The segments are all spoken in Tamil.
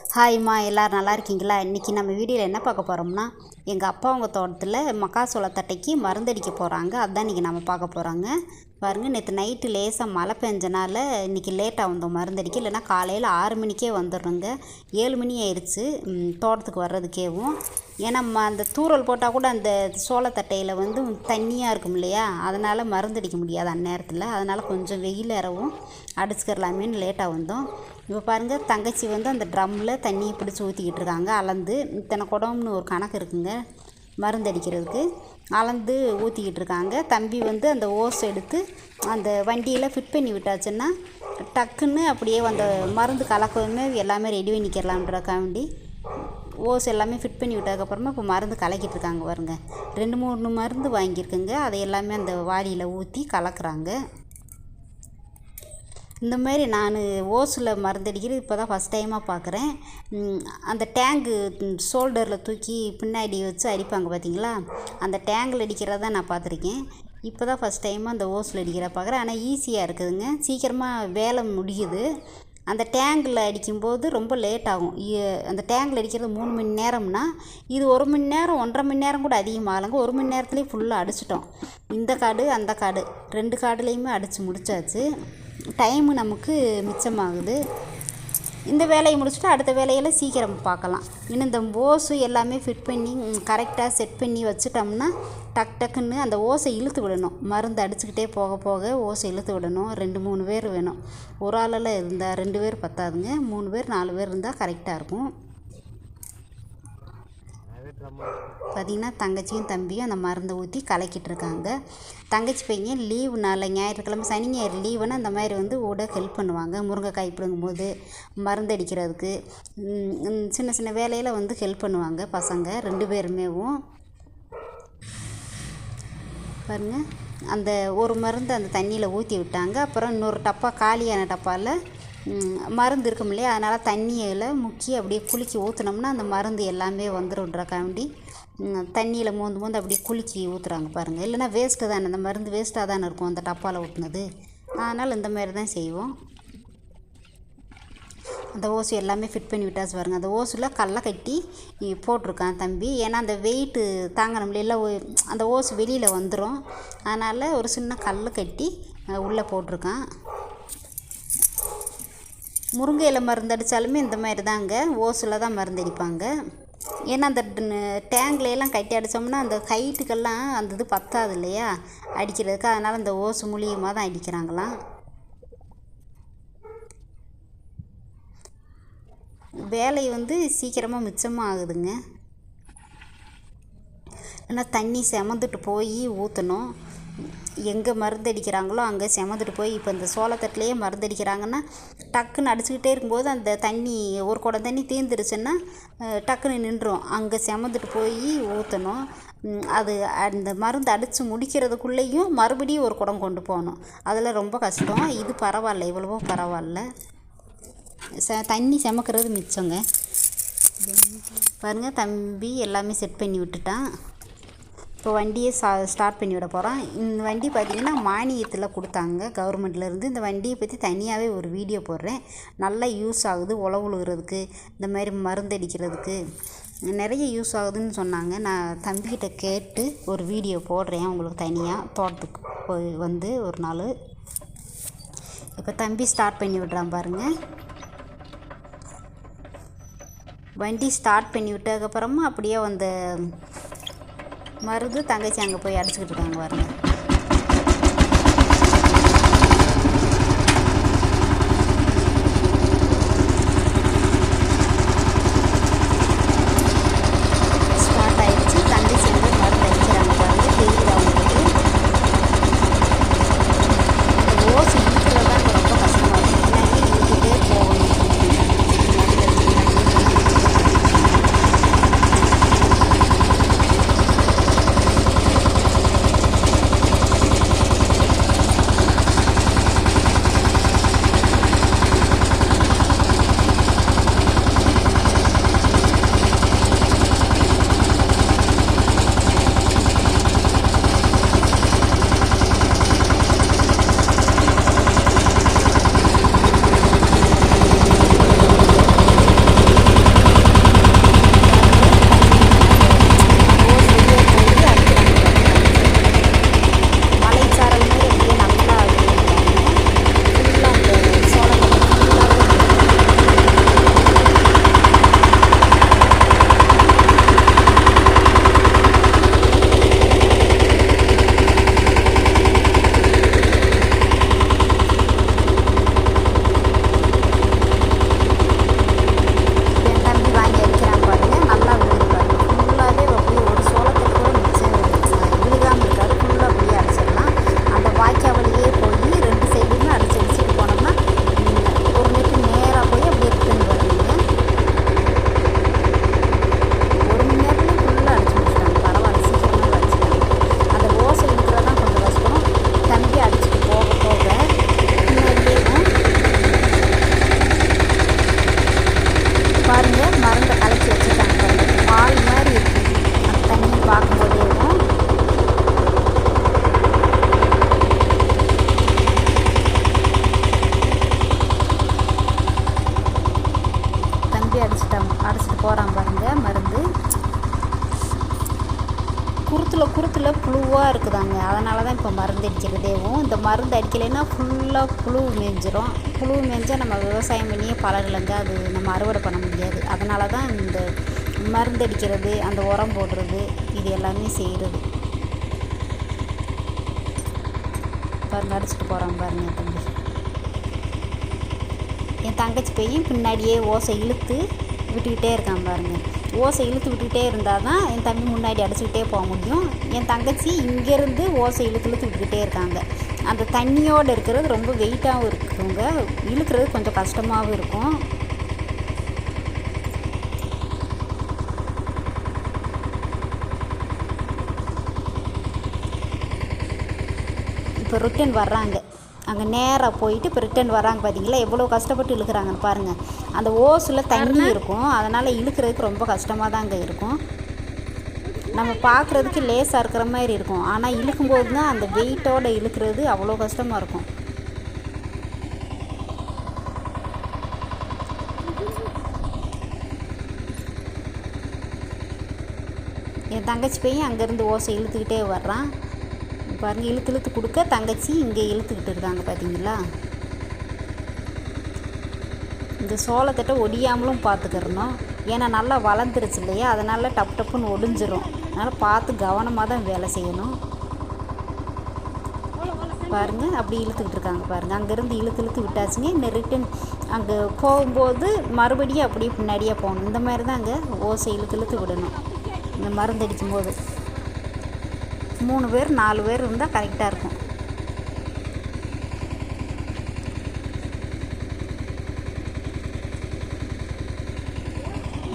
ஹாய்மா எல்லோரும் நல்லா இருக்கீங்களா? இன்றைக்கி நம்ம வீடியோவில் என்ன பார்க்க போகிறோம்னா எங்கள் அப்பா அவங்க தோட்டத்தில் மக்காசோளத்தட்டைக்கு மருந்தடிக்க போகிறாங்க அதுதான் இன்றைக்கி நம்ம பார்க்க போகிறாங்க பாருங்கள் நேற்று நைட்டு லேசாக மழை பெஞ்சனால இன்றைக்கி லேட்டாக வந்தோம் மருந்தடிக்க இல்லைன்னா காலையில் ஆறு மணிக்கே வந்துடுறோங்க. ஏழு மணி ஆயிடுச்சு தோட்டத்துக்கு வர்றதுக்கேவும். ஏன்னா ம அந்த தூறல் போட்டால் கூட அந்த சோளத்தட்டையில் வந்து தண்ணியாக இருக்கும் இல்லையா? அதனால் மருந்தடிக்க முடியாது அந்நேரத்தில். அதனால் கொஞ்சம் வெயில் இறவும் அடிச்சுக்கிறலாமேன்னு லேட்டாக வந்தோம். இப்போ பாருங்கள் தங்கச்சி வந்து அந்த ட்ரம்மில் தண்ணியை பிடிச்சி ஊற்றிக்கிட்டு இருக்காங்க. அளந்து இத்தனை குடம்னு ஒரு கணக்கு இருக்குங்க. மருந்தடிக்கிறதுக்கு அளந்து ஊற்றிக்கிட்டு இருக்காங்க தம்பி வந்து அந்த ஓஸ் எடுத்து அந்த வண்டியில் ஃபிட் பண்ணி விட்டாச்சுன்னா டக்குன்னு அப்படியே அந்த மருந்து கலக்கவுமே எல்லாமே ரெடி பண்ணிக்கிறலாம்ன்றக்காண்டி ஓஸ் எல்லாமே ஃபிட் பண்ணி விட்டதுக்கப்புறமா இப்போ மருந்து கலக்கிட்டு இருக்காங்க பாருங்க. ரெண்டு மூணு மருந்து வாங்கியிருக்குங்க. அதை எல்லாமே அந்த வாளியில் ஊற்றி கலக்குறாங்க. இந்த மாதிரி நான் ஓஸில் மருந்தடிக்கிறது இப்போ தான் ஃபஸ்ட் டைமாக பார்க்குறேன் அந்த டேங்கு ஷோல்டரில் தூக்கி பின்னாடி வச்சு அடிப்பாங்க பார்த்தீங்களா அந்த டேங்கில் அடிக்கிறத நான் பார்த்துருக்கேன் இப்போ தான் ஃபஸ்ட் டைமாக அந்த ஓஸில் அடிக்கிற பார்க்குறேன் ஆனால் ஈஸியாக இருக்குதுங்க. சீக்கிரமாக வேலை முடியுது. அந்த டேங்கில் அடிக்கும்போது ரொம்ப லேட் ஆகும். அந்த டேங்கில் அடிக்கிறது மூணு மணி நேரம்னா இது ஒரு மணி நேரம் ஒன்றரை மணி நேரம் கூட அதிகமாகலங்க ஒரு மணி நேரத்துலேயே ஃபுல்லாக அடிச்சிட்டோம். இந்த காடு அந்த காடு ரெண்டு காடுலேயுமே அடித்து முடிச்சாச்சு. டைமு நமக்கு மிச்சமாகுது. இந்த வேலையை முடிச்சுட்டு அடுத்த வேலையெல்லாம் சீக்கிரம் பார்க்கலாம். இன்னும் இந்த ஓஸு எல்லாமே ஃபிட் பண்ணி கரெக்டாக செட் பண்ணி வச்சுட்டோம்னா டக் டக்குன்னு அந்த ஓசை இழுத்து விடணும். மருந்து அடிச்சுக்கிட்டே போக போக ஓசை இழுத்து விடணும். ரெண்டு மூணு பேர் வேணும். ஒரு ஆளெல்லாம் இருந்தால் ரெண்டு பேர் பத்தாதுங்க. மூணு பேர் நாலு பேர் இருந்தால் கரெக்டாக இருக்கும். பார்த்தீங்கன்னா தங்கச்சியும் தம்பியும் அந்த மருந்தை ஊற்றி கலக்கிட்டு இருக்காங்க தங்கச்சி பையன் லீவு நாளில் ஞாயிற்றுக்கிழமை சனி ஞாயிறு லீவுன்னு அந்த மாதிரி வந்து ஓட ஹெல்ப் பண்ணுவாங்க. முருங்கைக்காய் பிடுங்கும்போது மருந்து அடிக்கிறதுக்கு சின்ன சின்ன வேலையில் வந்து ஹெல்ப் பண்ணுவாங்க பசங்க ரெண்டு பேருமேவும். பாருங்கள் அந்த ஒரு மருந்து அந்த தண்ணியில் ஊற்றி விட்டாங்க. அப்புறம் இன்னொரு டப்பா காலியான டப்பாவில் மருந்து இருக்கும் இல்லையா? அதனால் தண்ணியில் முக்கி அப்படியே குலுக்கி ஊற்றுனோம்னா அந்த மருந்து எல்லாமே வந்துடும்ன்றக்காண்டி தண்ணியில் மோந்து மோந்து அப்படியே குலுக்கி ஊற்றுறாங்க பாருங்கள் இல்லைனா வேஸ்ட்டு தானே அந்த மருந்து வேஸ்ட்டாக தானே இருக்கும் அந்த டப்பாவில் ஊற்றுனது அதனால் இந்த மாதிரி தான் செய்வோம். அந்த ஓசு எல்லாமே ஃபிட் பண்ணி விட்டாச்சு பாருங்க. அந்த ஓசில் கல்லை கட்டி போட்டிருக்கான் தம்பி. ஏன்னா அந்த வெயிட்டு தாங்கணும் இல்லை அந்த ஓசு வெளியில் வந்துடும் அதனால் ஒரு சின்ன கல் கட்டி உள்ளே போட்டிருக்கான். முருங்கை இலை மருந்து அடித்தாலுமே இந்த மாதிரி தாங்க ஓசில் தான் மருந்து அடிப்பாங்க. ஏன்னா அந்த டேங்க்ல எல்லாம் கட்டி அடித்தோம்னா அந்த ஹைட்டுக்கெல்லாம் அந்த இது பத்தாது இல்லையா? அடிக்கிறதுக்கு. அதனால் அந்த ஓசு மூலியமாக தான் அடிக்கிறாங்களாம். வேலை வந்து சீக்கிரமாக மிச்சமாக ஆகுதுங்க. ஏன்னா தண்ணி செமந்துட்டு போய் ஊற்றணும் எங்கே மருந்தடிக்கிறாங்களோ அங்கே செமந்துட்டு போய் இப்போ இந்த சோளத்தட்டிலேயே மருந்தடிக்கிறாங்கன்னா டக்குன்னு அடிச்சுக்கிட்டே இருக்கும்போது அந்த தண்ணி ஒரு குடம் தண்ணி தீர்ந்துருச்சுன்னா டக்குன்னு நின்றுடும் அங்கே செமந்துட்டு போய் ஊற்றணும் அது அந்த மருந்து அடித்து முடிக்கிறதுக்குள்ளேயும் மறுபடியும் ஒரு குடம் கொண்டு போகணும். அதில் ரொம்ப கஷ்டம். இது பரவாயில்ல இவ்வளவோ பரவாயில்ல. ச தண்ணி செமக்கிறது மிச்சங்க. பாருங்கள் தம்பி எல்லாமே செட் பண்ணி விட்டுட்டான். இப்போ வண்டியை சா ஸ்டார்ட் பண்ணி விட போகிறோம் இந்த வண்டி பார்த்திங்கன்னா மானியத்தில் கொடுத்தாங்க. கவர்மெண்ட்லேருந்து இந்த வண்டியை பற்றி தனியாகவே ஒரு வீடியோ போடுறேன். நல்லா யூஸ் ஆகுது உழவுழுகிறதுக்கு இந்த மாதிரி மருந்தடிக்கிறதுக்கு நிறைய யூஸ் ஆகுதுன்னு சொன்னாங்க. நான் தம்பிக்கிட்ட கேட்டு ஒரு வீடியோ போடுறேன். உங்களுக்கு தனியாக தோட்டத்துக்கு போய் வந்து ஒரு நாள். இப்போ தம்பி ஸ்டார்ட் பண்ணி விடுறான் பாருங்கள் வண்டி ஸ்டார்ட் பண்ணி விட்டதுக்கப்புறமா அப்படியே அந்த மருந்து தங்கச்சி அங்கே போய் அடிச்சுக்கிட்டு இருக்காங்க பாருங்க. அடிக்கலைன்னா ஃபுல்லாக புழு மேய்ஞ்சிரும் புழு மேய்ஞ்சால் நம்ம விவசாயம் பண்ணியே பலன் அது நம்ம அறுவடை பண்ண முடியாது. அதனால தான் இந்த மருந்து அடிக்கிறது அந்த உரம் போடுறது இது எல்லாமே செய்கிறது பாருங்க அடிச்சுட்டு போகிறான் பாருங்க என் தம்பி. என் தங்கச்சி பையன் பின்னாடியே ஓசை இழுத்து விட்டுக்கிட்டே இருக்கான் பாருங்க. ஓசை இழுத்து விட்டுக்கிட்டே இருந்தால் தான் என் தம்பி முன்னாடி அடிச்சுக்கிட்டே போக முடியும். என் தங்கச்சி இங்கேருந்து ஓசை இழுத்து இழுத்து விட்டுக்கிட்டே இருக்காங்க. அந்த தண்ணியோடு இருக்கிறது ரொம்ப வெயிட்டாகவும் இருக்குங்க. இழுக்கிறது கொஞ்சம் கஷ்டமாகவும் இருக்கும். இப்போ ரிட்டன் வர்றாங்க. அங்கே நேராக போயிட்டு இப்போ ரிட்டன் வர்றாங்க பார்த்தீங்களா? எவ்வளோ கஷ்டப்பட்டு இழுக்கிறாங்கன்னு பாருங்கள் அந்த ஓஸில் தண்ணி இருக்கும். அதனால் இழுக்கிறதுக்கு ரொம்ப கஷ்டமாக தாங்க இருக்கும். நம்ம பார்க்குறதுக்கு லேசாக இருக்கிற மாதிரி இருக்கும். ஆனால் இழுக்கும்போது தான் அந்த வெயிட்டோடு இழுக்கிறது அவ்வளோ கஷ்டமாக இருக்கும். என் தங்கச்சி பையன் அங்கேருந்து ஓசை இழுத்துக்கிட்டே வர்றான். பாருங்க இழுத்து இழுத்து கொடுக்க தங்கச்சி இங்கே இழுத்துக்கிட்டு இருக்காங்க பார்த்தீங்களா? இந்த சோளத்தட்டை ஒடியாமலும் பார்த்துக்கிறணும். ஏன்னா நல்லா வளர்ந்துருச்சு இல்லையா? அதனால் டப் டப்புன்னு ஒடிஞ்சிரும். அதனால் பார்த்து கவனமாக தான் வேலை செய்யணும். பாருங்க அப்படி இழுத்துக்கிட்டு இருக்காங்க பாருங்கள் அங்கேருந்து இழுத்து இழுத்து விட்டாச்சுங்க. இன்னும் ரிட்டன் அங்கே போகும்போது மறுபடியும் அப்படியே பின்னாடியே போகணும். இந்த மாதிரி தான் அங்கே ஓசை இழுத்து இழுத்து விடணும். இந்த மருந்து அடிக்கும்போது. மூணு பேர் நாலு பேர் இருந்தால் கரெக்டாக இருக்கும்.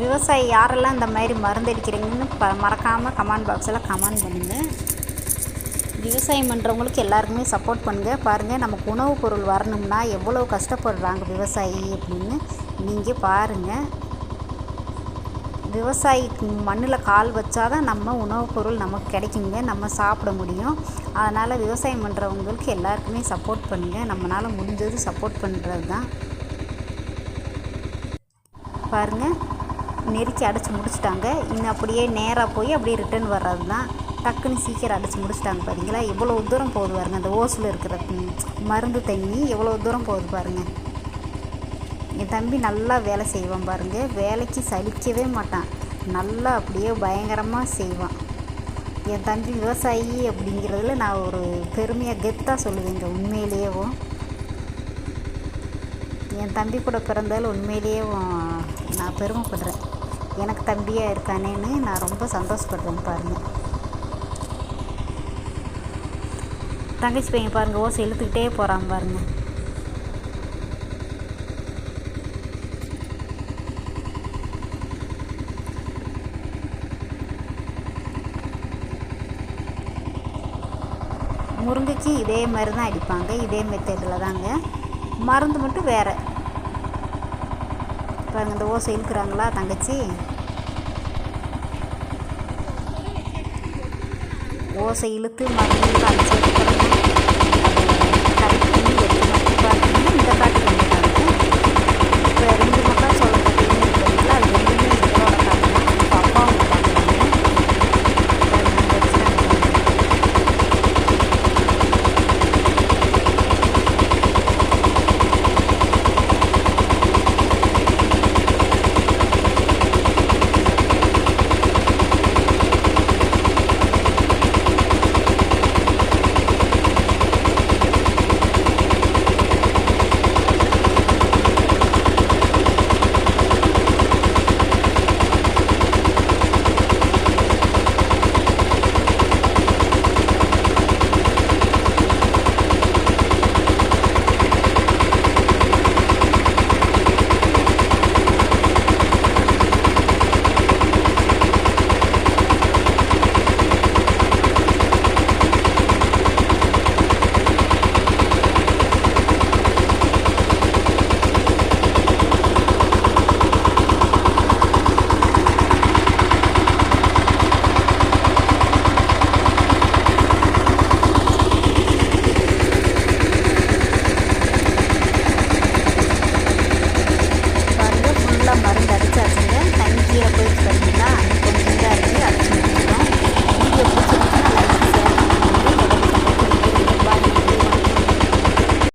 விவசாயி யாரெல்லாம் இந்த மாதிரி மருந்து அடிக்கிறீங்கன்னு ப மறக்காமல் கமெண்ட் பாக்ஸில் கமெண்ட் பண்ணுங்கள் விவசாயம் பண்ணுறவங்களுக்கு எல்லாருக்குமே சப்போர்ட் பண்ணுங்கள் பாருங்கள் நமக்கு உணவுப் பொருள் வரணும்னா எவ்வளோ கஷ்டப்படுறாங்க விவசாயி அப்படின்னு நீங்கள் பாருங்கள் விவசாயி மண்ணில் கால் வச்சாதான் நம்ம உணவுப் பொருள் நமக்கு கிடைக்குங்க நம்ம சாப்பிட முடியும். அதனால் விவசாயம் பண்ணுறவங்களுக்கு எல்லாருக்குமே சப்போர்ட் பண்ணுங்கள் நம்மளால் முடிஞ்சது சப்போர்ட் பண்ணுறது தான் பாருங்கள் நெருக்கி அடைச்சி முடிச்சிட்டாங்க. இன்னும் அப்படியே நேராக போய் அப்படியே ரிட்டர்ன் வர்றது தான் டக்குன்னு சீக்கிரம் அடைச்சி முடிச்சிட்டாங்க பாருங்களா எவ்வளோ தூரம் போகுது பாருங்கள் அந்த ஓஸில் இருக்கிற மருந்து தண்ணி எவ்வளோ தூரம் போகுது பாருங்கள் என் தம்பி நல்லா வேலை செய்வான் பாருங்க. வேலைக்கு சலிக்கவே மாட்டான். நல்லா அப்படியே பயங்கரமாக செய்வான். என் தம்பி விவசாயி அப்படிங்கிறதுல நான் ஒரு பெருமையாக கெத்தாக சொல்லுவேங்க உண்மையிலேயேவும் என் தம்பி கூட பிறந்தாலும் உண்மையிலேயே நான் பெருமைப்படுறேன். எனக்கு தம்பியாக இருக்கானேன்னு நான் ரொம்ப சந்தோஷப்படுறேன் பாருங்கள் தங்கச்சி பையன் பாருங்கள் ஓசை இழுத்துக்கிட்டே போகிறான் பாருங்கள் முருங்கைக்கு இதே மாதிரி தான் அடிப்பாங்க இதே மெத்தேடில் தாங்க. மருந்து மட்டும் வேறு. பாருங்க இந்த ஓசை இழுக்கிறாங்களா தங்கச்சி? ஓசை இழுத்து மருந்து